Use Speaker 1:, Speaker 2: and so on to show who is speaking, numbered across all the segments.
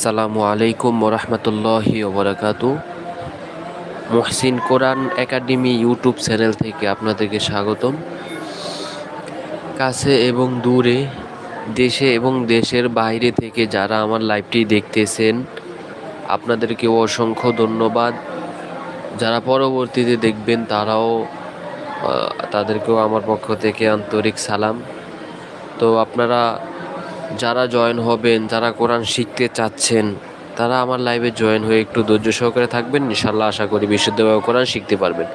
Speaker 1: আসসালামু আলাইকুম ওরহমতুল্লাহি ওবরাকাতু। Muhsin Quran academy YouTube channel থেকে আপনাদেরকে স্বাগতম। কাছে এবং দূরে, দেশে এবং দেশের বাইরে থেকে যারা আমার লাইভটি দেখতেছেন, আপনাদেরকে অসংখ্য ধন্যবাদ। যারা পরবর্তীতে দেখবেন তারাও তাদেরকেও আমার পক্ষ থেকে আন্তরিক সালাম। তো আপনারা যারা জয়েন হবেন, যারা কোরআন শিখতে চাচ্ছেন, তারা আমার লাইভে জয়েন হয়ে একটু ধৈর্য সহকারে থাকবেন। ইনশাল্লাহ আশা করি বিশুদ্ধভাবে কোরআন শিখতে পারবেন।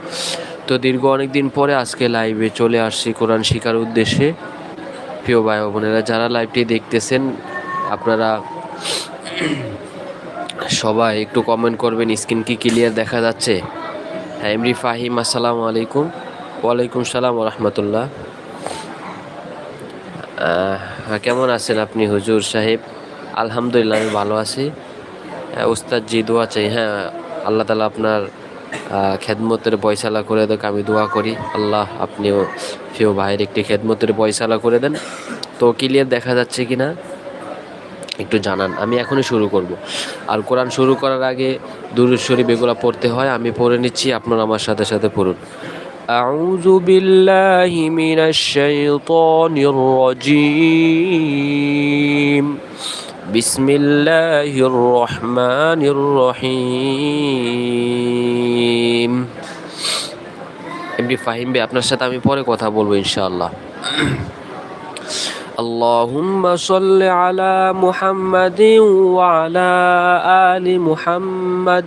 Speaker 1: তো দীর্ঘ অনেক দিন পরে আজকে লাইভে চলে আসছি কোরআন শেখার উদ্দেশ্যে। প্রিয় ভাই বোনেরা, যারা লাইভটি দেখতেছেন, আপনারা সবাই একটু কমেন্ট করবেন স্ক্রিন কি ক্লিয়ার দেখা যাচ্ছে? হ্যাঁ এমরি ফাহিম, আসসালামু আলাইকুম। ওয়ালাইকুম সালাম রহমতুল্লাহ। আহ, কেমন আছেন আপনি হুজুর সাহেব? আলহামদুলিল্লাহ আমি ভালো আছি। হ্যাঁ, উস্তাদ জি দোয়া চাই। হ্যাঁ আল্লাহ তালা আপনার খেদমতের পয়সালা করে দেখ আমি দোয়া করি। আল্লাহ আপনিও ফিও ভাইয়ের একটি খেদমতের পয়সালা করে দেন। তো ক্লিয়ার দেখা যাচ্ছে কি না একটু জানান আমি এখনই শুরু করব। আর কোরআন শুরু করার আগে দুরুদ শরীফ এগুলো পড়তে হয় আমি পড়ে নিচ্ছি আপনারা আমার সাথে সাথে পড়ুন। أعوذ بالله من الشيطان الرجيم بسم الله الرحمن الرحيم এমনি ফাহিম ভাই আপনার সাথে আমি পরে কথা বলবো ইনশাআল্লাহ اللهم صل على محمد وعلى آل محمد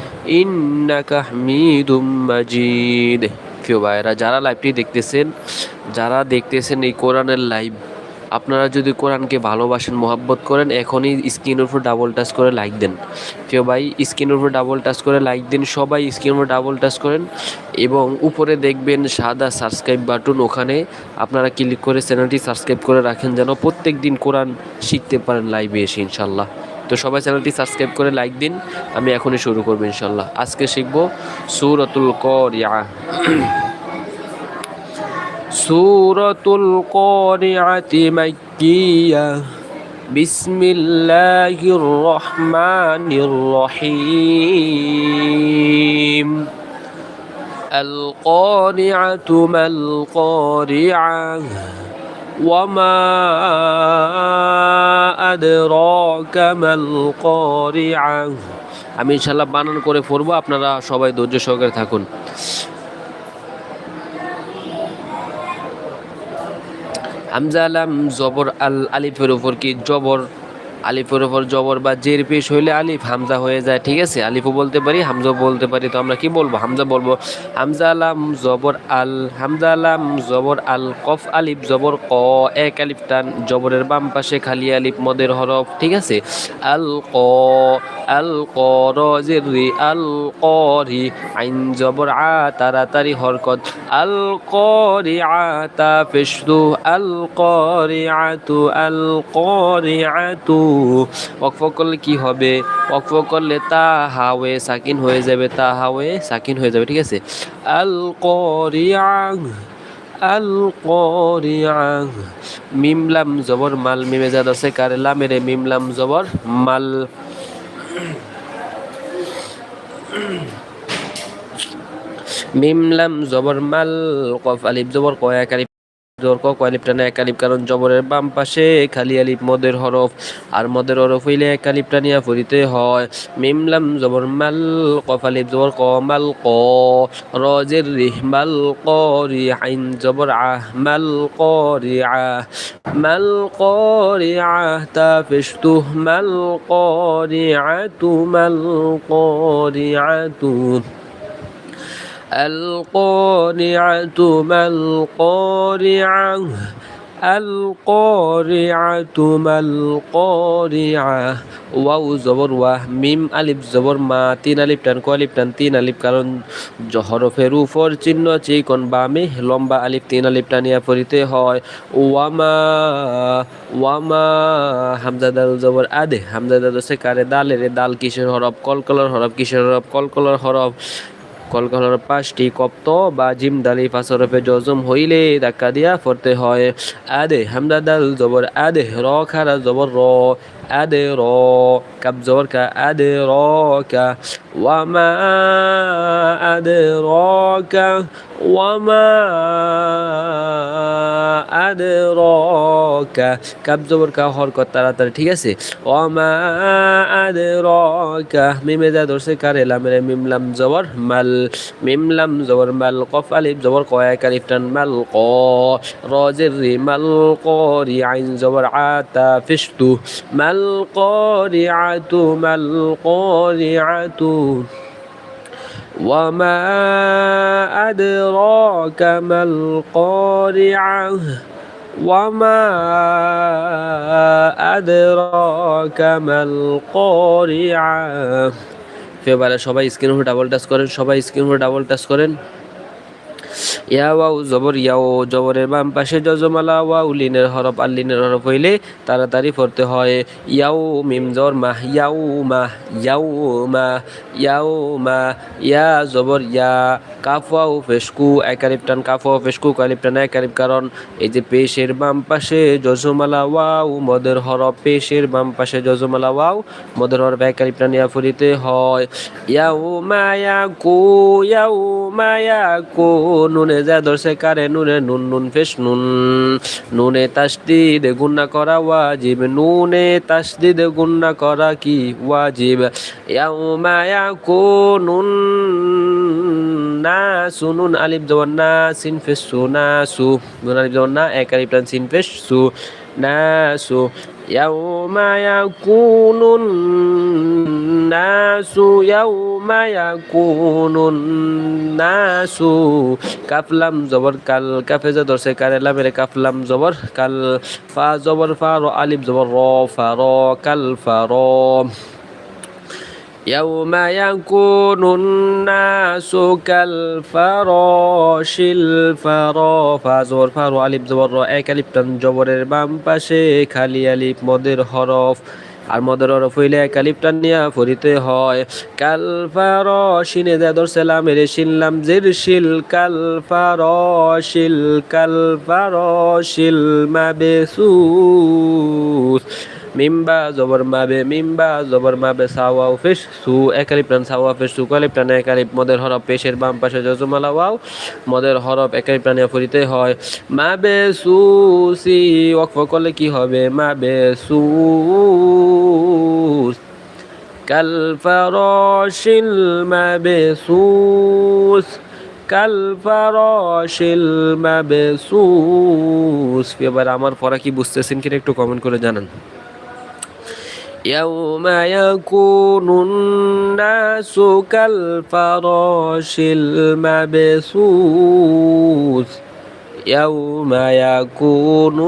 Speaker 1: ভাইরা যারা লাইভটি দেখতেছেন, যারা দেখতেছেন এই কোরআনের লাইভ আপনারা যদি কোরআনকে ভালোবাসেন, মোহাব্বত করেন, এখনই স্ক্রিনের উপর ডাবল টাচ করে লাইক দেন। কেউ ভাই স্ক্রিনের উপর ডাবল টাচ করে লাইক দিন, সবাই স্ক্রিনের উপর ডাবল টাচ করেন এবং উপরে দেখবেন সাদা সাবস্ক্রাইব বাটন ওখানে। আপনারা ক্লিক করে চ্যানেলটি সাবস্ক্রাইব করে রাখেন যেন প্রত্যেক দিন কোরআন শিখতে পারেন লাইভে এসে ইনশাল্লাহ তো সবাই চ্যানেলটি সাবস্ক্রাইব করে লাইক দিন আমি এখনই শুরু করবো ইনশাল্লাহ আজকে শিখব সুরতুল করিয়া সুরতুল করিয়াতি মাক্কিয়া বিসমিল্লাহির রহমানির রহিম القارعة ما القارعة وما أدراك ما القارعة আমি ইনশাল্লাহ বানান করে পড়বো আপনারা সবাই ধৈর্য সহকারে থাকুন হামজালাম জবর আল আলিফের উপর কি জবর আলিফের উপর জবর বা জের পেশ হইলে আলিফ, হামজা হয়ে যায়, ঠিক আছে? আলিফও বলতে পারি হামজা বলতে পারি, তো আমরা কি বলব? হামজা বলব, হামজা আলাম জবর আল হামজালাম জবর আল কফ আলিফ, জবর ক, এক আলিফ টান, জবরের বাম পাশে খালি আলিফ, মদের হরফ, ঠিক আছে? আল ক আল ক, র আল করি আইন, জবর, আ, তাড়াতাড়ি হরকত। আল করি আতা পেশদু আল করি আতু আল করি আতু ওকফ করলে কি হবে? ওকফ করলে তা হাওয়ে সাকিন হয়ে যাবে তা হাওয়ে সাকিন হয়ে যাবে, ঠিক আছে? আল করিয়াং আল করিয়াং। মিমলাম জবর মাল, মিমে জাদ আছে, কারে লামেরে মিমলাম জবর মাল। মিমলাম জবর মাল, কফ আলিফ জবর, কয়া জবর ক কয়ালিফ টানে এক কারণ জবরের বাম পাশে খালি আলিফ মদের হরফ। আর মদের হরফ হইলে এক আলিফ টানিয়া ফুরিতে হয়। মিমলাম জবর, মাল কফ আলিফ জবর, ক, মাল, ক। রজের রিহ, মাল, ক রি আইন, জবর, আহ, মাল, ক রি আহ। মাল, ক রি আহ, তা, ফেস্তু, মাল, ক রি আতু মাল, ক রি আতু القارعة ما القارعة আল করিআতু মাল করিআ ওয়াও জবর ওয়া মিম আলিফ জবর মা তিন আলিফ টান কো আলিফ টান তিন আলিফ কারণ জ- হরফের উপর চিহ্ন চিকন বামে লম্বা আলিফ তিন আলিফ টানিয়া পড়িতে হয় ওয়ামা ওয়ামা হামজা দাল জবর আদে হামজা দাল সে কারে দালের দাল কিসের হরফ কলকলার হরফ কিসের হরফ কলকলার হরফ কলকলার পাঁচটি কপ্ত বা জিম দালি ফাসরফে জজম হইলে ধাক্কা দিয়া পড়তে হয়। আদে হামদা দাল জবর, আদে র খারা জবর, র আদে র কাব জবর কা আদে র কা ওয়ামা আদে র কা ওয়ামা আদে র কা কাব জবর কা হরকত তাড়াতাড়ি ঠিক আছে ওয়ামা আদে র কা মিমে যা ধরছে কারে লামেরে মিমলাম জবর মাল মিমলাম জবর মাল কফ আলিফ জবর কয়েক আলিফ টান মাল ক রজের রি মাল করি আইন জবর আতা ফিস্তু মাল করি আতু মাল করি আতু وما أدراك ما القارعة وما أدراك ما القارعة ফেবারে সবাই স্ক্রিন উপর ডাবল টাচ করেন সবাই স্ক্রিন উপর ডাবল টাচ করেন ইয়া ওয়াও জবর ইয়াও জবরের বাম পাশে জজমালা, ওয়াও লিনের হরফ, আর লিনের হরফ হইলে তাড়াতাড়ি পড়তে হয়। ইয়াও মিম জর মাহ ইয়াও মা ইয়াও মা ইয়াও মা, ইয়া জবর, ইয়া, কাফ ওয়াও ফেসকু একালিপ টান কাফ ওয়াও ফেসকু কালিপ টান একালিপ কারণ এই যে পেশের বাম পাশে জজমালা, ওয়াও মদের হরফ, পেশের বাম পাশে জজমালা, ওয়াও মদের হরফ একালিপ টান ইয়া ফুরিতে হয়। ইয়াও মায়া কু ইয়াও মায়া কু নুনে যা ধরছে কারে নুনে, নুন নুন ফেস নুন। নুনে তাসদিদ গুন্না করা ওয়াজিব, নুনে তাসদিদ গুন্না করা কি ওয়াজিব? ইয়াউমা ইয়াকুনুন নাসু, নুন আলিফ জবর না, সিন ফেস সু নাসু নুন আলিফ জবর না, এক আলিফ টান সিন ফেস সু নাসু يوم يكون الناس يوم يكون الناس কাফলাম জবর কাল কাফে যে ধরছে কারেলা মেরে কাফলাম জবর কাল ফা জবর ফা র আলিফ জবর র ফা র কাল ফা র يوم يكون الناس كالفراش الفرا فازور ফারো আলিফ জবর র এক আলিফ টান জবরের বাম পাশে খালি আলিফ মদের হরফ আর মদের হরফ হইলে এক আলিফ টান নিয়া ফরিতে হয় কাল ফারশিনে দে দরসালাম এরে শিনলাম জির শিল কাল ফারশিল কাল ফারশিল মাবেসুস মিম্বা জবর মাবে মিম্বা জবর মাবে সাওয়াও ফিশ সু একালিপ টান সাওয়া ফিশ সু কালিপ টান একালিপ মদের হরফ পেশের বাম পাশে জজমালা ওয়াও মদের হরফ একালিপ টানে ফুরিতে হয় মাবে সু সি ওয়াকফ করলে কি হবে মাবে সু كالفراش المبثوث كالفراش المبثوث এবার আমার পড়া কি বুঝতেছেন কিনা একটু কমেন্ট করে জানান يوم يكون الناس كالفراش المبثوث. يوم يكون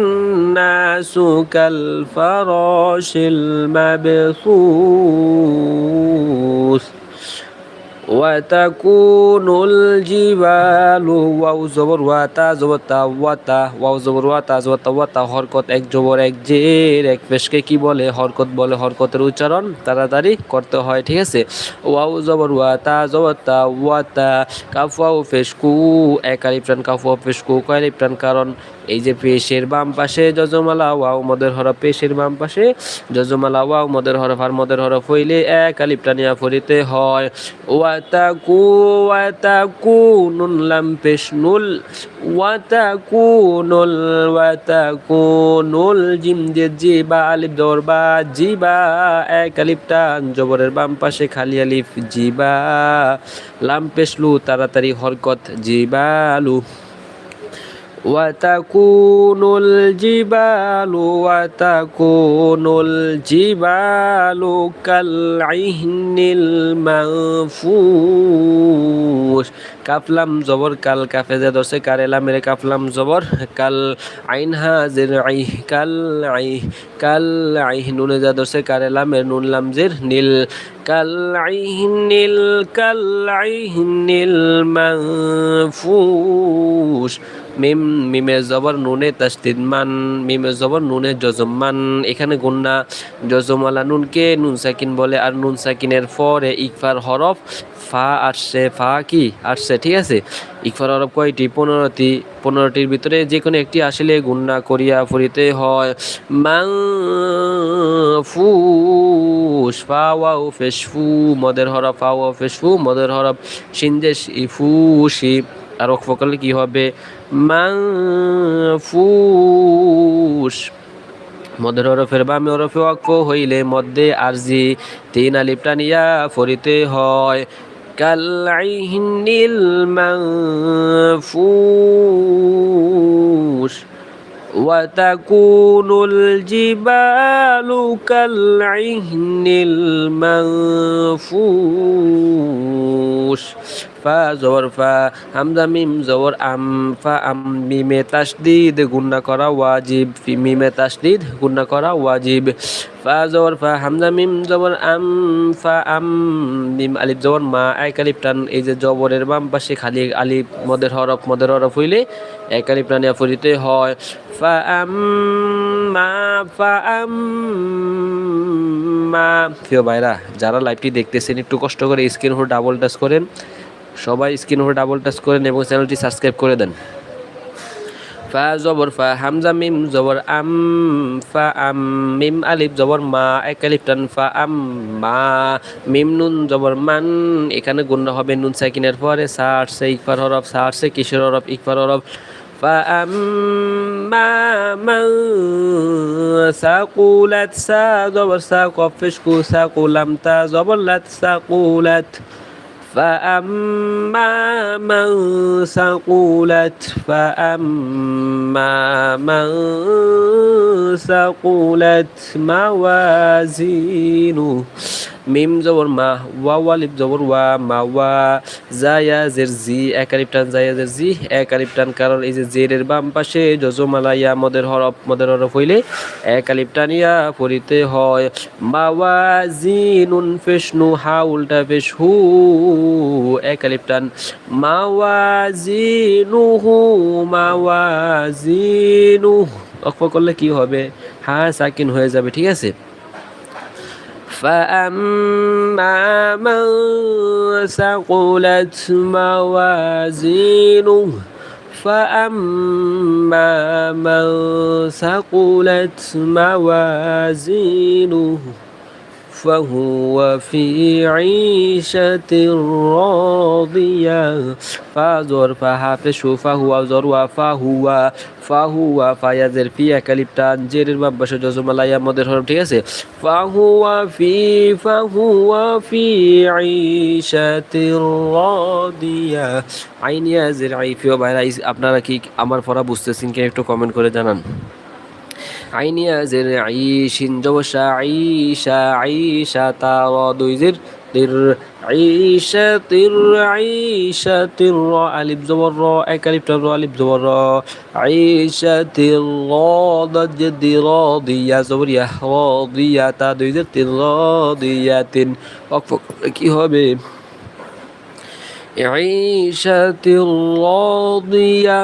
Speaker 1: الناس كالفراش المبثوث. وتكون الجبال ওয়াও জবর ওয়াতা জবর তা ওয়াতা ওয়াও জবর ওয়াতা জবর তা ওয়াতা হরকত এক জবর এক জের এক পেশকে কি বলে হরকত বলে হরকতের উচ্চারণ তাড়াতাড়ি করতে হয় ঠিক আছে ওয়াও জবর ওয়াতা জবর তা ওয়াতা কাফওয়াও ফেসকু এক আলিফটান কাফওয়াও ফেসকু কয় আলিফটান কারণ এই যে পেশের বাম পাশে যজমালা, ওয়াও, মদের হরফ পেশের বাম পাশে, যজমালা, ওয়াও, মদের হরফ আর মদের হরফ হইলে এক আলিফটা নিয়া ফরিতে হয়। ওয়াতাকু ওয়াতাকু, নুন, লাম, পেশ, নুল। ওয়াতাকু নুল ওয়াতাকু, নুল, জিম দিয়ে জিবা আলিফ, দর, বা জিবা এক আলিফটা জবরের বাম পাশে খালি আলিফ জিবা লাম পেশলু তাড়াতাড়ি হরকত জিবালু وتكون الجبال وتكون الجبال كالعهن المنفوش. কাফলাম জবর, কাল কাফে যে দর্শে কারেলা মেরে কাফলাম জবর, কাল আইন হা জের আই, কাল আই কাল আই, নুনে যা দর্শে কারেলা মেরে নুন লাম জের, নীল, কাল আইহিনিল কাল আইহিনিল মানফুস মিম, মিমে জবর, নুনে তাস্তিদ মান, মিমে জবর, নুনে জজম মান। এখানে গুন্না, জজমওয়ালা নুনকে নুন সাকিন বলে, আর নুন সাকিনের পরে ইকফার হরফ ফা আসছে, ফা কি? আসছে ঠিক আছে। ইকফার হরফ কয়টি? পনেরোটি। পনেরোটির ভিতরে যে কোনো একটি আসলে গুন্না করিয়া ফুরিতে হয়। মাং ফুস ফা ওয়াও ফেস ফু, মদের হরফ ফা ওয়াও ফেস মদের হরফ আর করলে কি হবে? মাংফুস মদের হরফের বামে হরফে ওয়াকফ হইলে মধ্যে আরজি, তিন আলিফ টানিয়া ফরিতে হয়। كالعهن المنفوش وتكون الجبال كالعهن المنفوش. ফা জবর ফা, হামজা, মিম জবর আম, ফা, আম, মিমে তাসদিদ গুন্না করা ওয়াজিব মিমে তাসদিদ গুন্না করা ওয়াজিব। ফা জবর ফা, হামজা, মিম জবর আম, ফা, আম, মিম, আলিফ জবর মা, এক আলিফ, টান, এই যে জবরের বাম পাশে খালি আলিফ, মদের হরফ মদের হরফ হইলে এক আলিফ, টানে ফুরিতে হয়। ফা, আম, মা, ফা, আম, মা। প্রিয় ভাইরা, যারা লাইভটি দেখতেছেন, একটু কষ্ট করে স্ক্রিন ডাবল টাচ করেন। সবাই স্ক্রিন উপর ডাবল টাচ করেন এবং চ্যানেলটি সাবস্ক্রাইব করে দেন ফা জবর ফা হামজা মিম জবর আম ফা আম মিম আলিফ জবর মা এক আলিফ টান ফা আম মা মিম নুন জবর মান এখানে গুণ হবে নুন সাইকিনের পরে সা আসছে ইকফার হরফ সা আসছে কিসের হরফ ইকফার হরফ فأما من ثقلت سا زبر سا قفشكو ثقلم تا زبر لت ثقلت فأما من ثقلت فأما من ثقلت موازينه মিম জবর মা, ওয়া ওয়া লিপ জবর ওয়া, মা ওয়া, জায়া জের জি, এক আলিফ টান, জায়া জের জি, এক আলিফ টান, কারণ এই যে জেরের বাম পাশে জজমালা ইয়া মদের হরফ মদের হরফ হইলে এক আলিফ টানিয়া পড়িতে হয়। মা মাওয়া জিনুন ফেশনু হা উল্টা ফেশ হু, এক আলিফ টান। মাওয়া জিনু হু মাওয়া জিনু অক্ষ করলে কি হবে? হা সাকিন হয়ে যাবে, ঠিক আছে? فأما من ثقلت موازينه فأما من ثقلت موازينه فهو في عيشة راضية فازور فحافش فهو زور وفهو ফাহুয়া ফায়াজের ফি একালিপটান জেরের বাম পাশে জজমালাইয়া মদের হরফ ঠিক আছে ফাহুয়া ফি ফাহুয়া ফি আইশাতির রাদিয়া আইনিয়া জের আইফিও ভাইরা আপনারা কি আমার পড়া বুঝতেছেন কি একটু কমেন্ট করে জানান আইনিয়া জের আইশিন জবসা আইশা আইশা তা দুই জের তির আইশা তির আইশা তির র আলিফ জবর র, এক আলিফ র, আলিফ জবর র। আইশা তির র দজ দি র দিয়া, জবর ইয়া র দিয়া তা দুই জের তির র দিয়া তিন। অক্ফ কি হবে? রাদিয়া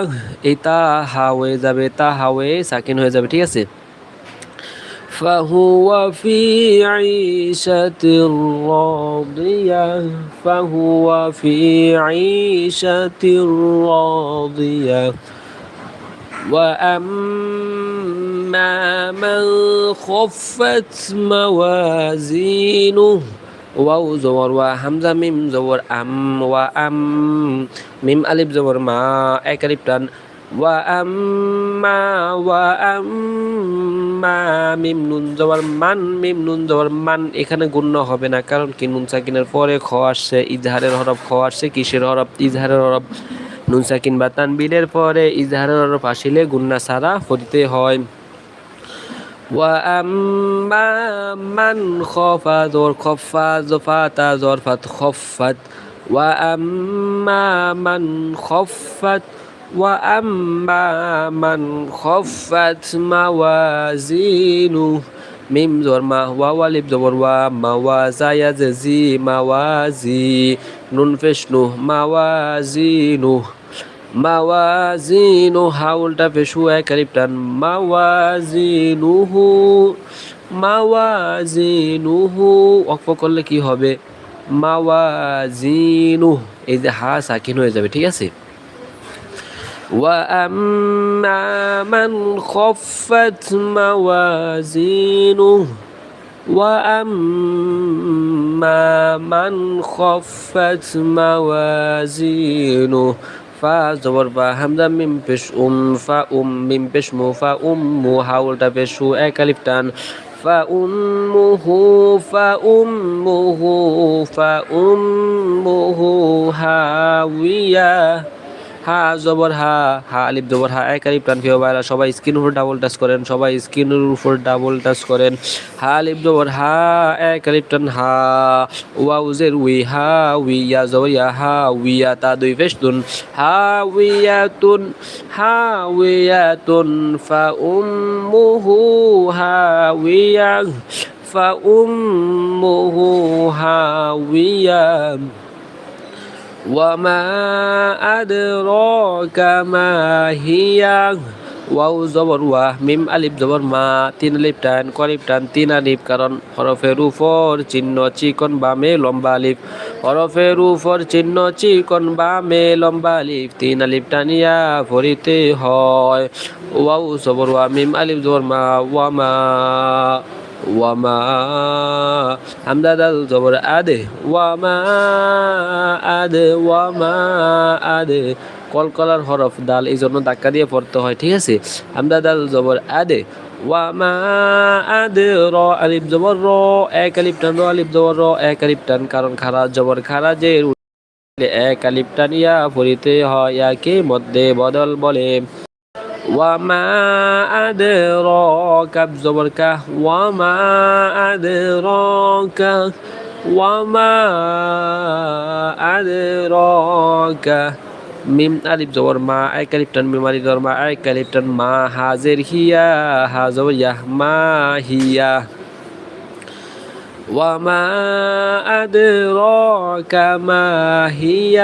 Speaker 1: এটা হাওয়ে যাবে তা হাওয়ে সাকিন হয়ে যাবে, ঠিক আছে? فهو في عيشة راضية فهو في عيشة راضية. وأما من خفت موازينه واو زور وهمزة ميم زور أم وأم ميم ألف زور ما أكريبتان ওয়াম্মা ওয়াম্মা মিম নুন জবর মান, মিম নুন জবর মান, এখানে গুণ্য হবে না, কারণ কি নুন সাকিনের পরে খ আসছে, ইজহারের হরফ খ আসছে, কিসের হরফ? ইজহারের হরফ। নুন সাকিন বা তানবিলের পরে ইজহারের হরফ আসিলে গুন্না ছাড়া পড়িতে হয়। ওয়াম্মা মান খফা জোর, খফা জফাতা জরফাত, খফাত। ওয়াম্মা মান খফাত وأما من خفت موازينه মিম জোর মা ওয়া ওয়ালিব জবর ওয়া মাওয়াজা ইয়াজজি মাওয়াজি নুন ফেশনু মাওয়াজিনু মাওয়াজিনু হাউলটা পেশু এক আলিফটান মাওয়াজিনুহু মাওয়াজিনুহু অক্ষ করলে কি হবে মাওয়াজিনু এই যে হা সাকিন হয়ে যাবে ঠিক আছে وأما من خفت موازينه وأما من خفت موازينه فازور با همدا میم بش ام فا ام میم بش مو فا ام مو هاول دا پیش أو فا فأمه فأمه فأمه هاوية হা, জবর হা হা, আলিফ, জবর হা, এক আলিফ টান ফিও বাইরা, সবাই স্ক্রিনের উপর ডাবল টাচ করেন, সবাই স্ক্রিনের উপর ডাবল টাচ করেন। হা, আলিফ, জবর হা, এক আলিফ টান হা ওয়া উজের উই, হা উইয়া জবর, ইয়া, হা উইয়া তা, দুই, ফেস তুন হা উইয়া তুন, হা উইয়া তুন, ফা উম্মুহু হা উইয়া হা উইয়া وما أدراك ما هي ওয়াও জবর ওয়া মিম আলিফ জবর মা তিন আলিফ টান কলিফ টান তিন আলিফ কারণ হরফের উপর চিহ্ন চিকন বামে লম্বা আলিফ হরফের উপর চিহ্ন চিকন বামে লম্বা আলিফ তিন আলিফ টানিয়া ভরিতে হয় ওয়াও জবর ওয়া মিম আলিফ জবর মা ওয়া মা ওয়ামা হামদা দাল জবর আদে, ওয়ামা আদে ওয়ামা আদে। কলকলার হরফ দাল, এই জন্য ধাক্কা দিয়ে পড়তে হয়, ঠিক আছে? হামদা দাল জবর আদে, ওয়ামা আদে র, আলিফ জবর র, এক আলিফ টান র, আলিফ জবর র, এক আলিফ টান, কারণ খারা জবর খারা যে এক আলিফ টানিয়া পড়িতে হয় ইয়াকে মধ্যে বদল বলে। وما أدراك بزبرك وما أدراك وما أدراك মিম আলিফ জবর মা এক আলিফ টান মিম আলিফ জবর মা এক আলিফ টান মা হাজের হিয়া হা জবর ইয়াহ মা হিয়া وما أدراك ما هي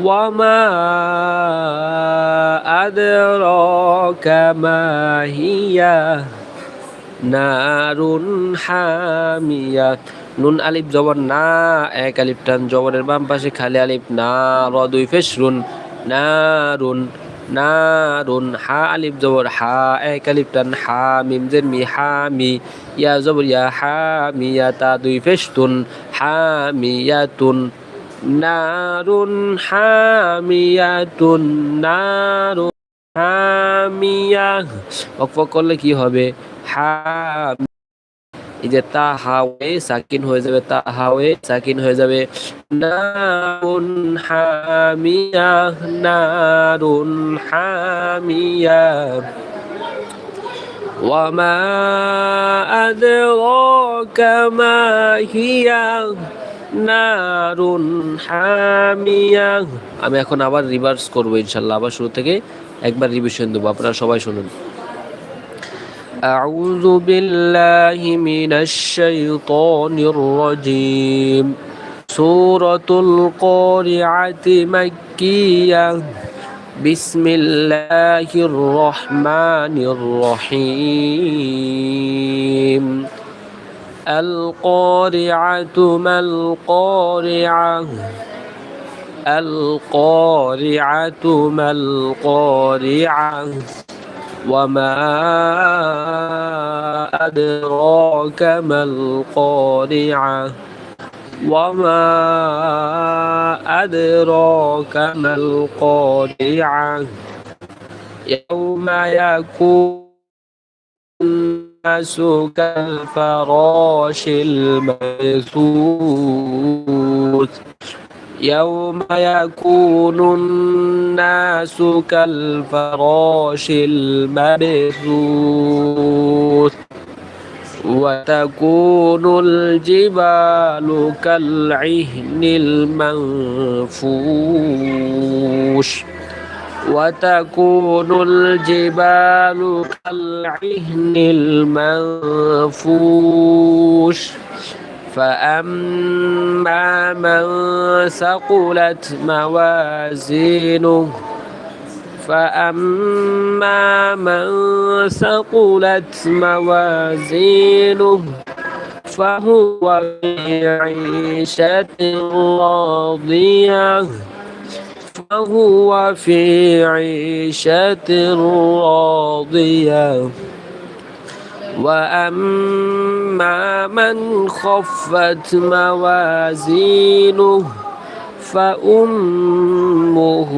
Speaker 1: وما أدراك ما هي نار حامية নুন আলিফ জবর না এক আলিফ টান জবরের বাম পাশে খালি আলিফ না র দুই ফেস রুন নারুন নারুন হা আলিফ জবর হা এক আলিফ টান হা মিম জের মি হা মি ইয়া জবর ইয়া হা মি ইয়া তা দুই ফেস তুন হা মি ইয়া তুন নারুন হামিয়াতুন নারুন হামিয়া অক্ফ করলে কি হবে হাম এই যে তা হাওয়ে সাকিন হয়ে যাবে তা হাওয়ে সাকিন হয়ে যাবে নারুন হামিয়া নারুন হামিয়া وما أدراك ما هي নারুন হামিয়া আমি এখন আবার রিভার্স করবো ইনশাল্লাহ আবার শুরু থেকে একবার রিভিশন দেবো আপনারা সবাই শুনুন أعوذ بالله من الشيطان الرجيم سورة القارعة مكية بسم الله الرحمن الرحيم القارعة ما القارعة؟ القارعة ما القارعة؟ وما أدراك ما القارعة؟ وما أدراك ما القارعة؟ يوم يكون الناس كالفراش المبثوث. يوم يكون الناس كالفراش المبثوث. وتكون الجبال كالعهن المنفوش. وتكون الجبال كالعهن المنفوش. فأما من ثقلت موازينه فأما من ثقلت موازينه فهو في عيشة راضية. فهو في عيشة راضية. وأما من خفت موازينه فأمه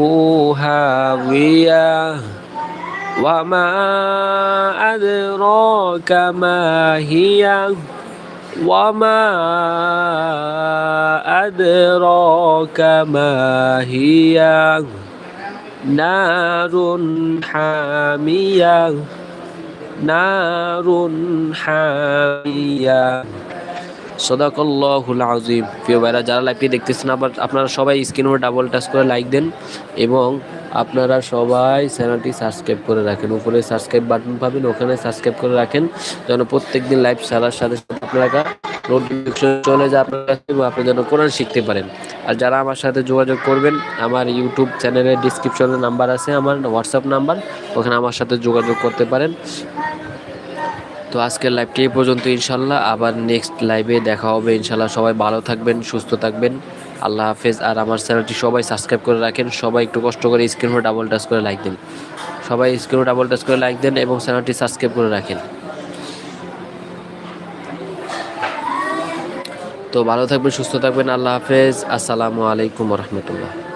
Speaker 1: هاوية. وما أدراك ما هي؟ وما أدراك ما هي نار حامية نار حامية সদাকল্লাহুল আজিম প্রিয় ভাইরা, যারা লাইভটি দেখতেছেন, আবার আপনারা সবাই স্ক্রিন উপরে ডাবল টাচ করে লাইক দেন এবং আপনারা সবাই চ্যানেলটি সাবস্ক্রাইব করে রাখেন। উপরে সাবস্ক্রাইব বাটন পাবেন, ওখানে সাবস্ক্রাইব করে রাখেন, যেন প্রত্যেক দিন লাইভ ছাড়ার সাথে সাথে আপনারা নোটিফিকেশন চলে যায় আপনার কাছে এবং আপনি যেন কোরআন শিখতে পারেন। আর যারা আমার সাথে যোগাযোগ করবেন, আমার ইউটিউব চ্যানেলের ডিসক্রিপশনে নাম্বার আছে, আমার হোয়াটসঅ্যাপ নাম্বার ওখানে আমার সাথে যোগাযোগ করতে পারেন। তো আজকের লাইভটি এই পর্যন্ত ইনশাল্লাহ আবার নেক্সট লাইভে দেখা হবে ইনশাল্লাহ সবাই ভালো থাকবেন, সুস্থ থাকবেন। আল্লাহ হাফেজ। আর আমার চ্যানেলটি সবাই সাবস্ক্রাইব করে রাখেন। সবাই একটু কষ্ট করে স্ক্রিনে ডাবল টাচ করে লাইক দেন। সবাই স্ক্রিনে ডাবল টাচ করে লাইক দেন এবং চ্যানেলটি সাবস্ক্রাইব করে রাখেন। তো ভালো থাকবেন, সুস্থ থাকবেন। আল্লাহ হাফেজ। আসসালামু আলাইকুম রহমতুল্লাহ।